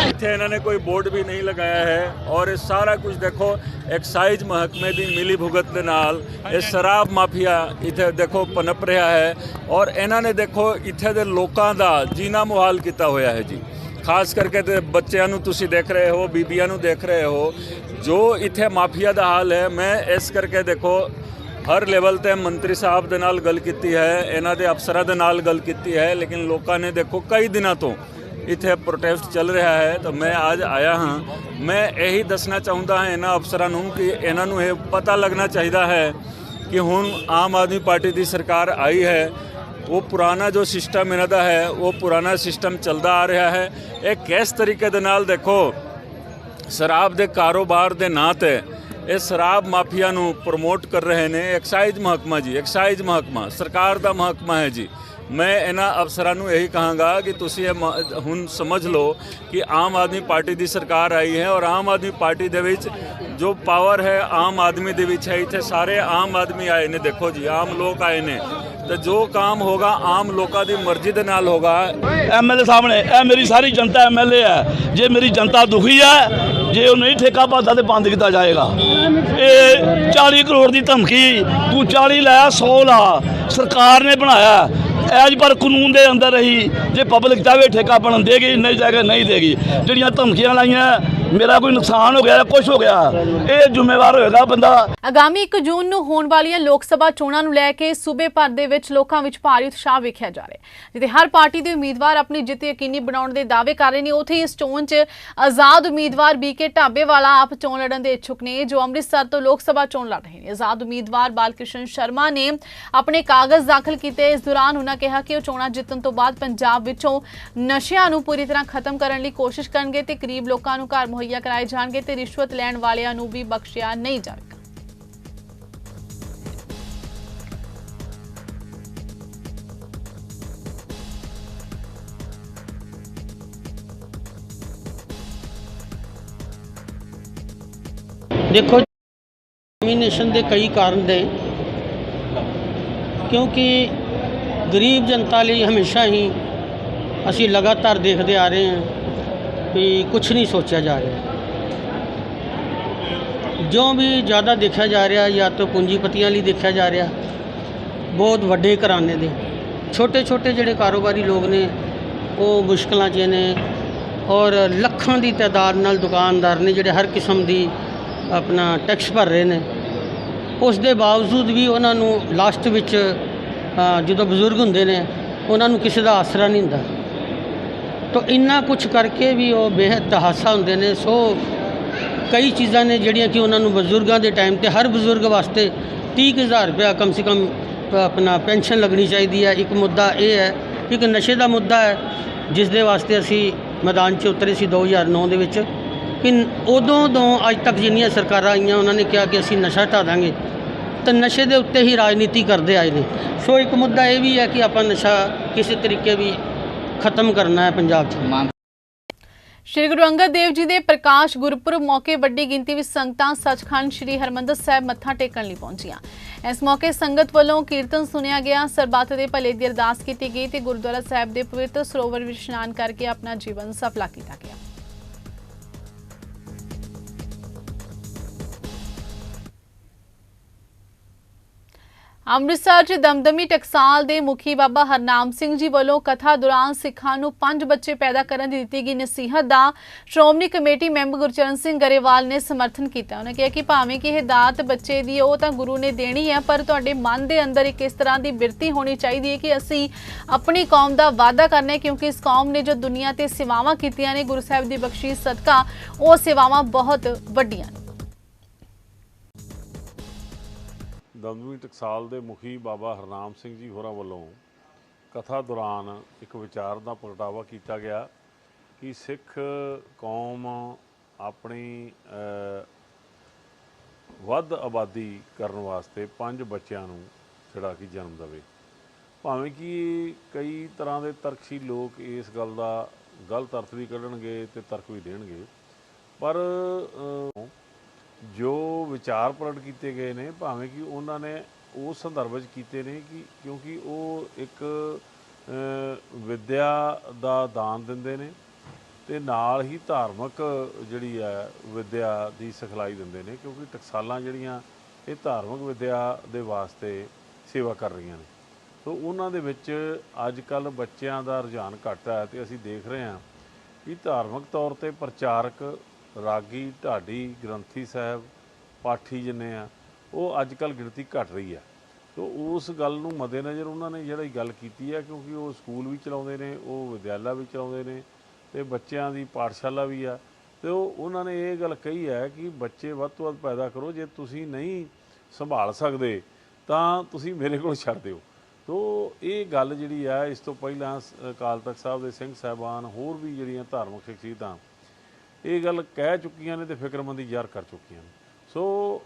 Speaker 12: ਇੱਥੇ ਇਹਨਾਂ ਨੇ ਕੋਈ ਬੋਰਡ ਵੀ ਨਹੀਂ ਲਗਾਇਆ ਹੈ ਔਰ ਇਹ ਸਾਰਾ ਕੁਝ ਦੇਖੋ ਐਕਸਾਈਜ਼ ਮਹਕਮੇ ਦੀ ਮਿਲੀ ਭੁਗਤ ਦੇ ਨਾਲ ਇਹ ਸ਼ਰਾਬ ਮਾਫੀਆ ਇੱਥੇ ਦੇਖੋ ਪਨਪ ਰਿਹਾ ਹੈ ਔਰ ਇਹਨਾਂ ਨੇ ਦੇਖੋ ਇੱਥੇ ਦੇ ਲੋਕਾਂ ਦਾ ਜੀਣਾ ਮੁਹਾਲ ਕੀਤਾ ਹੋਇਆ ਹੈ ਜੀ। ਖਾਸ ਕਰਕੇ ਤੇ ਬੱਚਿਆਂ ਨੂੰ ਤੁਸੀਂ ਦੇਖ ਰਹੇ ਹੋ, ਬੀਬੀਆਂ ਨੂੰ ਦੇਖ ਰਹੇ ਹੋ, ਜੋ ਇੱਥੇ ਮਾਫੀਆ ਦਾ ਹਾਲ ਹੈ, ਮੈਂ ਇਸ ਕਰਕੇ ਦੇਖੋ, ਹਰ ਲੈਵਲ ਤੇ ਮੰਤਰੀ ਸਾਹਿਬ ਦੇ ਨਾਲ ਗੱਲ ਕੀਤੀ ਹੈ, ਇਹਨਾਂ ਦੇ ਅਫਸਰਾਂ ਦੇ ਨਾਲ ਗੱਲ ਕੀਤੀ ਹੈ, ਲੇਕਿਨ ਲੋਕਾਂ ਨੇ ਦੇਖੋ, ਕਈ ਦਿਨਾਂ ਤੋਂ ਇੱਥੇ ਪ੍ਰੋਟੈਸਟ ਚੱਲ ਰਿਹਾ ਹੈ, ਤਾਂ ਮੈਂ ਅੱਜ ਆਇਆ ਹਾਂ। ਮੈਂ ਇਹੀ ਦੱਸਣਾ ਚਾਹੁੰਦਾ ਹਾਂ ਇਹਨਾਂ ਅਫਸਰਾਂ ਨੂੰ ਕਿ ਇਹਨਾਂ ਨੂੰ ਇਹ ਪਤਾ ਲੱਗਣਾ ਚਾਹੀਦਾ ਹੈ ਕਿ ਹੁਣ ਆਮ ਆਦਮੀ ਪਾਰਟੀ ਦੀ ਸਰਕਾਰ ਆਈ ਹੈ ਉਹ ਪੁਰਾਣਾ ਜੋ ਸਿਸਟਮ ਇਹਨਾਂ ਦਾ ਹੈ ਉਹ ਪੁਰਾਣਾ ਸਿਸਟਮ ਚੱਲਦਾ ਆ ਰਿਹਾ ਹੈ ਇਹ ਕਿਸ ਤਰੀਕੇ ਦੇ ਨਾਲ ਦੇਖੋ ਸ਼ਰਾਬ ਦੇ ਕਾਰੋਬਾਰ ਦੇ ਨਾਂ ਤੇ ਇਹ ਸ਼ਰਾਬ ਮਾਫੀਆ ਨੂੰ ਪ੍ਰਮੋਟ ਕਰ ਰਹੇ ਨੇ ਐਕਸਾਈਜ਼ ਮਹਿਕਮਾ ਜੀ ਐਕਸਾਈਜ਼ ਮਹਕਮਾ ਸਰਕਾਰ ਦਾ ਮਹਿਕਮਾ ਹੈ ਜੀ ਮੈਂ ਇਹਨਾਂ ਅਫਸਰਾਂ ਨੂੰ ਇਹੀ ਕਹਾਂਗਾ ਕਿ ਤੁਸੀਂ ਇਹ ਮ- ਹੁਣ ਸਮਝ ਲਓ ਕਿ ਆਮ ਆਦਮੀ ਪਾਰਟੀ ਦੀ ਸਰਕਾਰ ਆਈ ਹੈ ਔਰ ਆਮ ਆਦਮੀ ਪਾਰਟੀ ਦੇ ਵਿੱਚ ਜੋ ਪਾਵਰ ਹੈ ਆਮ ਆਦਮੀ ਦੇ ਵਿੱਚ ਹੈ ਇੱਥੇ ਸਾਰੇ ਆਮ ਆਦਮੀ ਆਏ ਨੇ ਦੇਖੋ ਜੀ ਆਮ ਲੋਕ ਆਏ ਨੇ ਤੇ ਜੋ ਕੰਮ ਹੋਗਾ, ਆਮ ਲੋਕਾਂ ਦੀ ਮਰਜ਼ੀ ਦੇ ਨਾਲ ਹੋਗਾ।
Speaker 13: ਐਮਐਲਏ ਸਾਹਮਣੇ, ਇਹ ਮੇਰੀ ਸਾਰੀ ਜਨਤਾ ਐਮਐਲਏ ਹੈ। ਜੇ ਮੇਰੀ ਜਨਤਾ ਦੁਖੀ ਹੈ, ਜੇ ਉਹ ਨਹੀਂ ਠੇਕਾ ਪਾਦਾ ਤੇ ਬੰਦ ਕੀਤਾ ਜਾਏਗਾ। ਇਹ 40 ਕਰੋੜ ਦੀ ਧਮਕੀ, ਤੂੰ 40 ਲਾਇਆ 100 ਲਾ। ਸਰਕਾਰ ਨੇ ਬਣਾਇਆ। ਐਜ ਪਰ ਕਾਨੂੰਨ ਦੇ ਅੰਦਰ ਰਹੀ। ਜੇ ਪਬਲਿਕ ਚਾਹੇ ਠੇਕਾ ਬਣਨ ਦੇਗੀ, ਨਹੀਂ ਜਾਏਗਾ ਨਹੀਂ ਦੇਗੀ। ਜਿਹੜੀਆਂ ਧਮਕੀਆਂ ਲਾਈਆਂ ਮੇਰਾ ਕੋਈ ਨੁਕਸਾਨ ਹੋ ਗਿਆ ਕੁਝ ਹੋ ਗਿਆ, ਇਹ ਜ਼ਿੰਮੇਵਾਰ ਹੋਏਗਾ ਬੰਦਾ।
Speaker 1: ਆਗਾਮੀ 1 ਜੂਨ ਨੂੰ ਹੋਣ ਵਾਲੀਆਂ ਲੋਕ ਸਭਾ ਚੋਣਾਂ ਨੂੰ ਲੈ ਕੇ ਸੂਬੇ ਭਰ ਦੇ ਵਿੱਚ ਲੋਕਾਂ ਵਿੱਚ ਭਾਰੀ ਉਤਸ਼ਾਹ ਵੇਖਿਆ ਜਾ ਰਿਹਾ ਜਿੱਥੇ ਹਰ ਪਾਰਟੀ ਦੇ ਉਮੀਦਵਾਰ ਆਪਣੀ ਜਿੱਤ ਯਕੀਨੀ ਬਣਾਉਣ ਦੇ ਦਾਅਵੇ ਕਰ ਰਹੇ ਨੇ, ਉੱਥੇ ਇਸ ਚੋਣ 'ਚ ਆਜ਼ਾਦ ਉਮੀਦਵਾਰ ਬੀਕੇ ਢਾਬੇਵਾਲਾ ਆਪ ਚੋਣ ਲੜਨ ਦੇ ਇੱਛੁਕ ਨੇ, ਜੋ ਅੰਮ੍ਰਿਤਸਰ ਤੋਂ ਲੋਕ ਸਭਾ ਚੋਣ ਲੜ ਰਹੇ ਨੇ। ਆਜ਼ਾਦ ਉਮੀਦਵਾਰ ਬਾਲਕ੍ਰਿਸ਼ਨ ਸ਼ਰਮਾ ਨੇ ਆਪਣੇ ਕਾਗਜ਼ ਦਾਖਲ ਕੀਤੇ। ਇਸ ਦੌਰਾਨ ਉਹਨਾਂ ਕਿਹਾ ਕਿ ਉਹ ਚੋਣਾਂ ਜਿੱਤਣ ਤੋਂ ਬਾਅਦ ਪੰਜਾਬ ਵਿੱਚੋਂ ਨਸ਼ਿਆਂ ਨੂੰ ਪੂਰੀ ਤਰ੍ਹਾਂ ਖਤਮ ਕਰਨ ਲਈ ਕੋਸ਼ਿਸ਼ ਕਰਨਗੇ ਤੇ ਗਰੀਬ ਲੋਕਾਂ ਨੂੰ ਘਰ ਮੁਹੱਈਆ ਕਰਾਏ ਜਾਣਗੇ ਤੇ ਰਿਸ਼ਵਤ ਲੈਣ ਵਾਲਿਆਂ ਨੂੰ ਵੀ ਬਖਸ਼ਿਆ ਨਹੀਂ ਜਾਵੇਗਾ।
Speaker 10: ਦੇਖੋ ਡੋਮੀਨੇਸ਼ਨ ਦੇ ਕਈ ਕਾਰਨ ਨੇ, ਕਿਉਂਕਿ ਗਰੀਬ ਜਨਤਾ ਲਈ ਹਮੇਸ਼ਾ ਹੀ ਅਸੀਂ ਲਗਾਤਾਰ ਦੇਖਦੇ ਆ ਰਹੇ ਹਾਂ। ਵੀ ਕੁਝ ਨਹੀਂ ਸੋਚਿਆ ਜਾ ਰਿਹਾ। ਜੋ ਵੀ ਜ਼ਿਆਦਾ ਦੇਖਿਆ ਜਾ ਰਿਹਾ, ਜਾਂ ਤਾਂ ਪੂੰਜੀਪਤੀਆਂ ਲਈ ਦੇਖਿਆ ਜਾ ਰਿਹਾ, ਬਹੁਤ ਵੱਡੇ ਘਰਾਣੇ ਦੇ। ਛੋਟੇ ਛੋਟੇ ਜਿਹੜੇ ਕਾਰੋਬਾਰੀ ਲੋਕ ਨੇ, ਉਹ ਮੁਸ਼ਕਲਾਂ 'ਚ ਨੇ ਔਰ ਲੱਖਾਂ ਦੀ ਤਾਦਾਦ ਨਾਲ ਦੁਕਾਨਦਾਰ ਨੇ ਜਿਹੜੇ ਹਰ ਕਿਸਮ ਦੀ ਆਪਣਾ ਟੈਕਸ ਭਰ ਰਹੇ ਨੇ। ਉਸ ਦੇ ਬਾਵਜੂਦ ਵੀ ਉਹਨਾਂ ਨੂੰ ਲਾਸਟ ਵਿੱਚ ਜਦੋਂ ਬਜ਼ੁਰਗ ਹੁੰਦੇ ਨੇ, ਉਹਨਾਂ ਨੂੰ ਕਿਸੇ ਦਾ ਆਸਰਾ ਨਹੀਂ ਹੁੰਦਾ। ਤਾਂ ਇੰਨਾ ਕੁਝ ਕਰਕੇ ਵੀ ਉਹ ਬੇਹੱਦ ਹਾਸਾ ਹੁੰਦੇ ਨੇ। ਸੋ ਕਈ ਚੀਜ਼ਾਂ ਨੇ ਜਿਹੜੀਆਂ ਕਿ ਉਹਨਾਂ ਨੂੰ ਬਜ਼ੁਰਗਾਂ ਦੇ ਟਾਈਮ ਤੇ ਹਰ ਬਜ਼ੁਰਗ ਵਾਸਤੇ 30000 ਰੁਪਇਆ ਕਮ ਸੇ ਕਮ ਆਪਣਾ ਪੈਨਸ਼ਨ ਲੱਗਣੀ ਚਾਹੀਦੀ ਹੈ। ਇੱਕ ਮੁੱਦਾ ਇਹ ਹੈ ਇੱਕ ਨਸ਼ੇ ਦਾ ਮੁੱਦਾ ਹੈ, ਜਿਸ ਦੇ ਵਾਸਤੇ ਅਸੀਂ ਮੈਦਾਨ 'ਚ ਉਤਰੇ ਸੀ 2009 ਦੇ ਵਿੱਚ। ਕਿ ਉਦੋਂ ਤੋਂ ਅੱਜ ਤੱਕ ਜਿੰਨੀਆਂ ਸਰਕਾਰਾਂ ਆਈਆਂ, ਉਹਨਾਂ ਨੇ ਕਿਹਾ ਕਿ ਅਸੀਂ ਨਸ਼ਾ ਹਟਾ ਦਾਂਗੇ। ਤਾਂ ਨਸ਼ੇ ਦੇ ਉੱਤੇ ਹੀ ਰਾਜਨੀਤੀ ਕਰਦੇ ਆਏ ਨੇ। ਸੋ ਇੱਕ ਮੁੱਦਾ ਇਹ ਵੀ ਹੈ ਕਿ ਆਪਾਂ ਨਸ਼ਾ ਕਿਸੇ ਤਰੀਕੇ ਵੀ ਖਤਮ ਕਰਨਾ ਹੈ ਪੰਜਾਬ 'ਚ।
Speaker 1: ਸ਼੍ਰੀ ਗੁਰੂ ਅੰਗਦ ਦੇਵ ਜੀ ਦੇ ਪ੍ਰਕਾਸ਼ ਗੁਰਪੁਰਬ ਮੌਕੇ ਵੱਡੀ ਗਿਣਤੀ ਵਿੱਚ ਸੰਗਤਾਂ ਸੱਚਖੰਡ ਸ਼੍ਰੀ ਹਰਮੰਦਰ ਸਾਹਿਬ ਮੱਥਾ ਟੇਕਣ ਲਈ ਪਹੁੰਚੀਆਂ। ਇਸ ਮੌਕੇ ਸੰਗਤ ਵੱਲੋਂ ਕੀਰਤਨ ਸੁਣਿਆ ਗਿਆ। ਸਰਬੱਤ ਦੇ ਭਲੇ ਦੀ ਅਰਦਾਸ ਕੀਤੀ ਗਈ ਤੇ ਗੁਰਦੁਆਰਾ ਸਾਹਿਬ ਦੇ ਪਵਿੱਤਰ ਸਰੋਵਰ ਵਿੱਚ ਇਸ਼ਨਾਨ ਕਰਕੇ ਆਪਣਾ ਜੀਵਨ ਸਫਲਾ ਕੀਤਾ ਗਿਆ। ਅੰਮ੍ਰਿਤਸਰ 'ਚ ਦਮਦਮੀ ਟਕਸਾਲ ਦੇ ਮੁਖੀ ਬਾਬਾ ਹਰਨਾਮ ਸਿੰਘ ਜੀ ਵੱਲੋਂ ਕਥਾ ਦੌਰਾਨ ਸਿੱਖਾਂ ਨੂੰ ਪੰਜ ਬੱਚੇ ਪੈਦਾ ਕਰਨ ਦੀ ਦਿੱਤੀ ਗਈ ਨਸੀਹਤ ਦਾ ਸ਼੍ਰੋਮਣੀ ਕਮੇਟੀ ਮੈਂਬਰ ਗੁਰਚਰਨ ਸਿੰਘ ਗਰੇਵਾਲ ਨੇ ਸਮਰਥਨ ਕੀਤਾ। ਉਹਨੇ ਕਿਹਾ ਕਿ ਭਾਵੇਂ ਕਿ ਇਹ ਦਾਤ ਬੱਚੇ ਦੀ ਉਹ ਤਾਂ ਗੁਰੂ ਨੇ ਦੇਣੀ ਹੈ, ਪਰ ਤੁਹਾਡੇ ਮਨ ਦੇ ਅੰਦਰ ਇੱਕ ਇਸ ਤਰ੍ਹਾਂ ਦੀ ਬਿਰਤੀ ਹੋਣੀ ਚਾਹੀਦੀ ਹੈ ਕਿ ਅਸੀਂ ਆਪਣੀ ਕੌਮ ਦਾ ਵਾਅਦਾ ਕਰਨਾ ਕਿਉਂਕਿ ਇਸ ਕੌਮ ਨੇ ਜੋ ਦੁਨੀਆ ਤੇ ਸੇਵਾਵਾਂ ਕੀਤੀਆਂ ਨੇ, ਗੁਰੂ ਸਾਹਿਬ ਦੀ ਬਖਸ਼ਿਸ਼, ਸਦਕਾ, ਉਹ ਸੇਵਾਵਾਂ ਬਹੁਤ ਵੱਡੀਆਂ ਨੇ।
Speaker 14: ਦਮਦਮੀ ਟਕਸਾਲ ਦੇ ਮੁਖੀ ਬਾਬਾ ਹਰਨਾਮ ਸਿੰਘ ਜੀ ਹੋਰਾਂ ਵੱਲੋਂ ਕਥਾ ਦੌਰਾਨ ਇੱਕ ਵਿਚਾਰ ਦਾ ਪ੍ਰਗਟਾਵਾ ਕੀਤਾ ਗਿਆ ਕਿ ਸਿੱਖ ਕੌਮ ਆਪਣੀ ਵੱਧ ਆਬਾਦੀ ਕਰਨ ਵਾਸਤੇ ਪੰਜ ਬੱਚਿਆਂ ਨੂੰ ਜਿਹੜਾ ਕਿ ਜਨਮ ਦੇਵੇ। ਭਾਵੇਂ ਕਿ ਕਈ ਤਰ੍ਹਾਂ ਦੇ ਤਰਕਸ਼ੀ ਲੋਕ ਇਸ ਗੱਲ ਦਾ ਗਲਤ ਅਰਥ ਵੀ ਕੱਢਣਗੇ ਤੇ ਤਰਕ ਵੀ ਦੇਣਗੇ, ਪਰ ਜੋ ਵਿਚਾਰ ਪ੍ਰਗਟ ਕੀਤੇ ਗਏ ਨੇ ਭਾਵੇਂ ਕਿ ਉਹਨਾਂ ਨੇ ਉਸ ਸੰਦਰਭ ਵਿੱਚ ਕੀਤੇ ਨੇ ਕਿ ਕਿਉਂਕਿ ਉਹ ਇੱਕ ਅ, ਵਿਦਿਆ ਦਾ ਦਾਨ ਦਿੰਦੇ ਨੇ ਤੇ ਨਾਲ ਹੀ ਧਾਰਮਿਕ ਜਿਹੜੀ ਹੈ ਵਿਦਿਆ ਦੀ ਸਿਖਲਾਈ ਦਿੰਦੇ ਨੇ ਕਿਉਂਕਿ ਟਕਸਾਲਾਂ ਜਿਹੜੀਆਂ ਇਹ ਧਾਰਮਿਕ ਵਿਦਿਆ ਦੇ ਵਾਸਤੇ ਸੇਵਾ ਕਰ ਰਹੀਆਂ ਨੇ। ਸੋ ਉਹਨਾਂ ਦੇ ਵਿੱਚ ਅੱਜ ਕੱਲ ਬੱਚਿਆਂ ਦਾ ਰੁਝਾਨ ਘੱਟ ਹੈ ਤੇ ਅਸੀਂ ਦੇਖ ਰਹੇ ਹਾਂ ਕਿ ਧਾਰਮਿਕ ਤੌਰ ਤੇ ਪ੍ਰਚਾਰਕ ਰਾਗੀ ਢਾਡੀ, ਗ੍ਰੰਥੀ ਸਾਹਿਬ, ਪਾਠੀ ਜਿੰਨੇ ਆ, ਉਹ ਅੱਜ ਕੱਲ ਗਿਣਤੀ ਘਟ ਰਹੀ ਆ। ਸੋ ਉਸ ਗੱਲ ਨੂੰ ਮੱਦੇਨਜ਼ਰ ਉਹਨਾਂ ਨੇ ਜਿਹੜੀ ਗੱਲ ਕੀਤੀ ਹੈ ਕਿਉਂਕਿ ਉਹ ਸਕੂਲ ਵੀ ਚਲਾਉਂਦੇ ਨੇ, ਉਹ ਵਿਦਿਆਲਾ ਵੀ ਚਲਾਉਂਦੇ ਨੇ, ਤੇ ਬੱਚਿਆਂ ਦੀ ਪਾਠਸ਼ਾਲਾ ਵੀ ਆ। ਤੇ ਉਹ, ਉਹਨਾਂ ਨੇ ਇਹ ਗੱਲ ਕਹੀ ਹੈ ਕਿ ਬੱਚੇ ਵੱਧ ਤੋਂ ਵੱਧ ਪੈਦਾ ਕਰੋ, ਜੇ ਤੁਸੀਂ ਨਹੀਂ ਸੰਭਾਲ ਸਕਦੇ, ਤਾਂ ਤੁਸੀਂ ਮੇਰੇ ਕੋਲ ਛੱਡ ਦਿਓ। ਤੋ ਇਹ ਗੱਲ ਜਿਹੜੀ ਆ, ਇਸ ਤੋਂ ਪਹਿਲਾਂ ਸ- ਅਕਾਲ ਤਖਤ ਸਾਹਿਬ ਦੇ ਸਿੰਘ ਸਾਹਿਬਾਨ ਹੋਰ ਵੀ ਜਿਹੜੀਆਂ ਧਾਰਮਿਕ ਸ਼ਖਸੀਅਤਾਂ ਇਹ ਗੱਲ ਕਹਿ ਚੁੱਕੀਆਂ ਨੇ ਤੇ ਫਿਕਰਮੰਦੀ ਜ਼ਾਹਰ ਕਰ ਚੁੱਕੀਆਂ ਨੇ। ਸੋ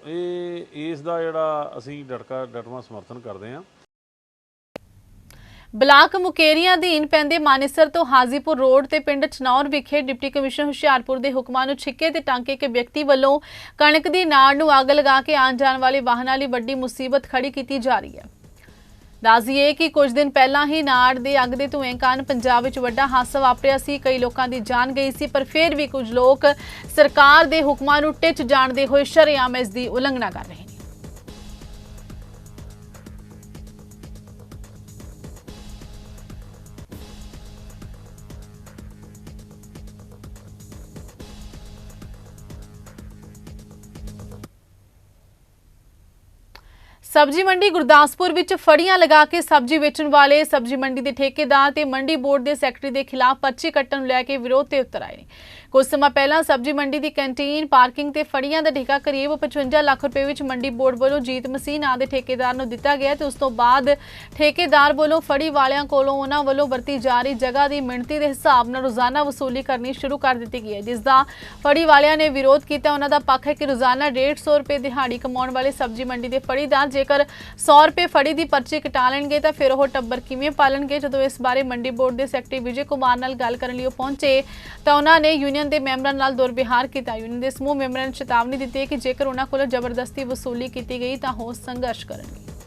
Speaker 14: ਇਹ, ਇਸ ਦਾ ਜਿਹੜਾ ਅਸੀਂ ਡਟਕਾ, ਡਟਵਾ ਸਮਰਥਨ ਕਰਦੇ ਹਾਂ।
Speaker 1: ਬਲਾਕ ਮੁਕੇਰੀਆਂ ਅਧੀਨ ਪੈਂਦੇ ਮਾਨੇਸਰ ਤੋਂ ਹਾਜ਼ੀਪੁਰ ਰੋਡ ਤੇ ਪਿੰਡ ਚਨੌਰ ਵਿਖੇ ਡਿਪਟੀ ਕਮਿਸ਼ਨਰ ਹੁਸ਼ਿਆਰਪੁਰ ਦੇ ਹੁਕਮਾਂ ਨੂੰ ਛਿੱਕੇ ਤੇ ਟਾਂਕੇ ਕੇ ਵਿਅਕਤੀ ਵੱਲੋਂ ਕਣਕ ਦੀ ਨਾੜ ਨੂੰ ਅੱਗ ਲਗਾ ਕੇ ਆਉਣ ਜਾਣ ਵਾਲੇ ਵਾਹਨਾਂ ਲਈ ਵੱਡੀ ਮੁਸੀਬਤ ਖੜੀ ਕੀਤੀ ਜਾ ਰਹੀ ਹੈ। ਦੱਸਦੀਏ ਕਿ ਕੁਝ ਦਿਨ ਪਹਿਲਾਂ ਹੀ ਨਾੜ ਦੇ ਅੱਗ ਦੇ ਧੂਏ ਕਾਰਨ ਪੰਜਾਬ ਵਿੱਚ ਵੱਡਾ ਹਾਦਸਾ ਵਾਪਰਿਆ ਸੀ। ਕਈ ਲੋਕਾਂ ਦੀ ਜਾਨ ਗਈ ਸੀ, ਪਰ ਫਿਰ ਵੀ ਕੁਝ ਲੋਕ ਸਰਕਾਰ ਦੇ ਹੁਕਮਾਂ ਨੂੰ ਟਿੱਚ ਜਾਣਦੇ ਹੋਏ ਸ਼ਰੇਆਮ ਇਸ ਦੀ ਉਲੰਘਣਾ ਕਰ ਰਹੇ ਸਬਜ਼ੀ ਮੰਡੀ ਗੁਰਦਾਸਪੁਰ ਵਿੱਚ ਫੜੀਆਂ ਲਗਾ ਕੇ ਸਬਜ਼ੀ ਵੇਚਣ ਵਾਲੇ ਸਬਜ਼ੀ ਮੰਡੀ ਦੇ ਠੇਕੇਦਾਰ ਤੇ ਮੰਡੀ ਬੋਰਡ ਦੇ ਸੈਕਟਰੀ ਦੇ ਖਿਲਾਫ ਪਰਚੀ ਕੱਟਣ ਨੂੰ ਲੈ ਕੇ ਵਿਰੋਧ ਤੇ ਉਤਰ ਆਏ ਨੇ। ਕੁਝ ਸਮਾਂ ਪਹਿਲਾਂ ਸਬਜ਼ੀ ਮੰਡੀ ਦੀ ਕੈਂਟੀਨ ਪਾਰਕਿੰਗ ਤੇ ਫੜੀਆਂ ਦਾ ਠੇਕਾ ਕਰੀਬ 55 ਲੱਖ ਰੁਪਏ ਵਿੱਚ ਮੰਡੀ ਬੋਰਡ ਵੱਲੋਂ ਜੀਤ ਮਸੀਹ ਨਾਂ ਦੇ ਠੇਕੇਦਾਰ ਨੂੰ ਦਿੱਤਾ ਗਿਆ ਤੇ ਉਸ ਤੋਂ ਬਾਅਦ ਠੇਕੇਦਾਰ ਵੱਲੋਂ ਫੜੀ ਵਾਲਿਆਂ ਕੋਲੋਂ ਉਹਨਾਂ ਵੱਲੋਂ ਵਰਤੀ ਜਾ ਰਹੀ ਜਗ੍ਹਾ ਦੀ ਮਿਣਤੀ ਦੇ ਹਿਸਾਬ ਨਾਲ ਰੋਜ਼ਾਨਾ ਵਸੂਲੀ ਕਰਨੀ ਸ਼ੁਰੂ ਕਰ ਦਿੱਤੀ ਗਈ ਹੈ ਜਿਸ ਦਾ ਫੜੀ ਵਾਲਿਆਂ ਨੇ ਵਿਰੋਧ ਕੀਤਾ। ਉਹਨਾਂ ਦਾ ਪੱਖ ਹੈ ਕਿ ਰੋਜ਼ਾਨਾ 150 ਰੁਪਏ ਦਿਹਾੜੀ ਕਮਾਉਣ ਵਾਲੇ ਸਬਜ਼ੀ ਮੰਡੀ ਦੇ ਫੜੀਦਾਰ ਜੇਕਰ 100 ਰੁਪਏ ਫੜੀ ਦੀ ਪਰਚੀ ਕਟਾ ਲੈਣਗੇ ਤਾਂ ਫਿਰ ਉਹ ਟੱਬਰ ਕਿਵੇਂ ਪਾਲਣਗੇ? ਜਦੋਂ ਇਸ ਬਾਰੇ ਮੰਡੀ ਬੋਰਡ ਦੇ ਸੈਕਟਰੀ ਵਿਜੇ ਕੁਮਾਰ ਨਾਲ ਗੱਲ ਕਰਨ ਲਈ ਉਹ ਪਹੁੰਚੇ, ਤਾਂ ਉਹਨਾਂ ਨੇ ਯੂਨੀਅਨ ਦੇ ਮੈਂਬਰਾਂ ਨਾਲ ਦੁਰਵਿਹਾਰ ਕੀਤਾ। ਯੂਨੀਅਨ ਦੇ ਸਮੂਹ ਮੈਂਬਰਾਂ ਨੂੰ ਚੇਤਾਵਨੀ ਦਿੱਤੀ ਕਿ ਜੇਕਰ ਉਹਨਾਂ ਕੋਲੋਂ ਜ਼ਬਰਦਸਤੀ ਵਸੂਲੀ ਕੀਤੀ ਗਈ ਤਾਂ ਉਹ ਸੰਘਰਸ਼ ਕਰਨਗੇ।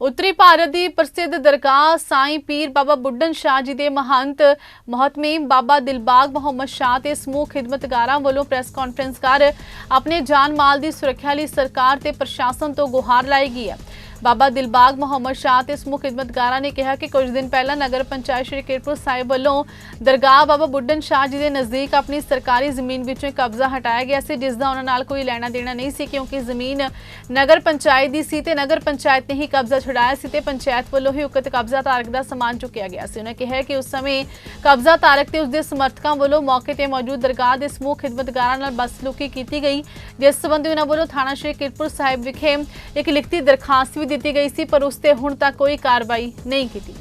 Speaker 1: ਉੱਤਰੀ ਭਾਰਤ ਦੀ ਪ੍ਰਸਿੱਧ ਦਰਗਾਹ ਸਾਈਂ ਪੀਰ ਬਾਬਾ ਬੁੱਢਨ ਸ਼ਾਹ ਜੀ ਦੇ ਮਹੰਤ ਮਹਤਮੀਮ ਬਾਬਾ ਦਿਲਬਾਗ ਮੁਹੰਮਦ ਸ਼ਾਹ ਤੇ ਸਮੂਹ ਖਿਦਮਤਗਾਰਾਂ ਵੱਲੋਂ ਪ੍ਰੈਸ ਕਾਨਫਰੰਸ ਕਰ ਆਪਣੇ ਜਾਨ ਮਾਲ ਦੀ ਸੁਰੱਖਿਆ ਲਈ ਸਰਕਾਰ ਤੇ ਪ੍ਰਸ਼ਾਸਨ ਤੋਂ ਗੁਹਾਰ ਲਾਈ ਗਈ ਹੈ। ਬਾਬਾ ਦਿਲਬਾਗ ਮੁਹੰਮਦ ਸ਼ਾਹ ਤੇ ਸਮੂਹ ਖਿਦਮਤਗਾਰਾਂ ਨੇ ਕਿਹਾ ਕਿ ਕੁਝ ਦਿਨ ਪਹਿਲਾਂ ਨਗਰ ਪੰਚਾਇਤ ਸ਼੍ਰੀ ਕਿਰਪੁਰ ਸਾਹਿਬ ਵੱਲੋਂ ਦਰਗਾਹ ਬਾਬਾ ਬੁੱਢਨ ਸ਼ਾਹ ਜੀ ਦੇ ਨਜ਼ਦੀਕ ਆਪਣੀ ਸਰਕਾਰੀ ਜ਼ਮੀਨ ਵਿੱਚੋਂ ਕਬਜ਼ਾ ਹਟਾਇਆ ਗਿਆ ਸੀ, ਜਿਸ ਦਾ ਉਹਨਾਂ ਨਾਲ ਕੋਈ ਲੈਣਾ ਦੇਣਾ ਨਹੀਂ ਸੀ ਕਿਉਂਕਿ ਜ਼ਮੀਨ ਨਗਰ ਪੰਚਾਇਤ ਦੀ ਸੀ ਤੇ ਨਗਰ ਪੰਚਾਇਤ ਨੇ ਹੀ ਕਬਜ਼ਾ ਛੁਡਾਇਆ ਸੀ ਤੇ ਪੰਚਾਇਤ ਵੱਲੋਂ ਹੀ ਉਕਤ ਕਬਜ਼ਾ ਧਾਰਕ ਦਾ ਸਮਾਨ ਚੁੱਕਿਆ ਗਿਆ ਸੀ। ਉਹਨਾਂ ਕਿਹਾ ਕਿ ਉਸ ਸਮੇਂ ਕਬਜ਼ਾ ਧਾਰਕ ਤੇ ਉਸ ਦੇ ਸਮਰਥਕਾਂ ਵੱਲੋਂ ਮੌਕੇ ਤੇ ਮੌਜੂਦ ਦਰਗਾਹ ਦੇ ਸਮੂਹ ਖਿਦਮਤਗਾਰਾਂ ਨਾਲ ਬਦਸਲੂਕੀ ਕੀਤੀ ਗਈ, ਜਿਸ ਸਬੰਧੀ ਉਹਨਾਂ ਵੱਲੋਂ ਥਾਣਾ ਸ਼੍ਰੀ ਕੀਰਤਪੁਰ ਸਾਹਿਬ ਵਿਖੇ ਇੱਕ ਲਿਖਤੀ ਦਰਖਾਸਤ ਵੀ ਦਿੱਤੀ ਗਈ ਸੀ ਪਰ ਉਸ ਤੇ ਹੁਣ ਤੱਕ ਕੋਈ ਕਾਰਵਾਈ ਨਹੀਂ ਕੀਤੀ।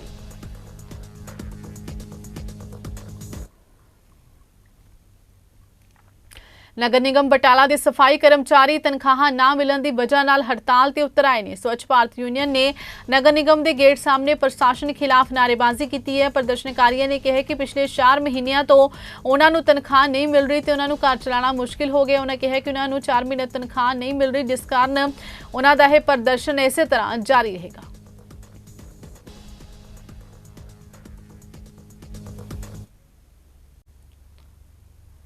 Speaker 1: ਨਗਰ ਨਿਗਮ ਬਟਾਲਾ ਦੇ ਸਫ਼ਾਈ ਕਰਮਚਾਰੀ ਤਨਖਾਹਾਂ ਨਾ ਮਿਲਣ ਦੀ ਵਜ੍ਹਾ ਨਾਲ ਹੜਤਾਲ ਤੇ ਉਤਰ ਆਏ ਨੇ। ਸਵੱਛ ਭਾਰਤ ਯੂਨੀਅਨ ਨੇ ਨਗਰ ਨਿਗਮ ਦੇ ਗੇਟ ਸਾਹਮਣੇ ਪ੍ਰਸ਼ਾਸਨ ਖਿਲਾਫ ਨਾਅਰੇਬਾਜ਼ੀ ਕੀਤੀ ਹੈ। ਪ੍ਰਦਰਸ਼ਨਕਾਰੀਆਂ ਨੇ ਕਿਹਾ ਕਿ ਪਿਛਲੇ 4 ਮਹੀਨਿਆਂ ਤੋਂ ਉਹਨਾਂ ਨੂੰ ਤਨਖਾਹ ਨਹੀਂ ਮਿਲ ਰਹੀ ਤੇ ਉਹਨਾਂ ਨੂੰ ਘਰ ਚਲਾਉਣਾ ਮੁਸ਼ਕਿਲ ਹੋ ਗਿਆ। ਉਹਨਾਂ ਕਿਹਾ ਕਿ ਉਹਨਾਂ ਨੂੰ 4 ਮਹੀਨੇ ਤਨਖਾਹ ਨਹੀਂ ਮਿਲ ਰਹੀ, ਜਿਸ ਕਾਰਨ ਉਹਨਾਂ ਦਾ ਇਹ ਪ੍ਰਦਰਸ਼ਨ ਇਸੇ ਤਰ੍ਹਾਂ ਜਾਰੀ ਰਹੇਗਾ।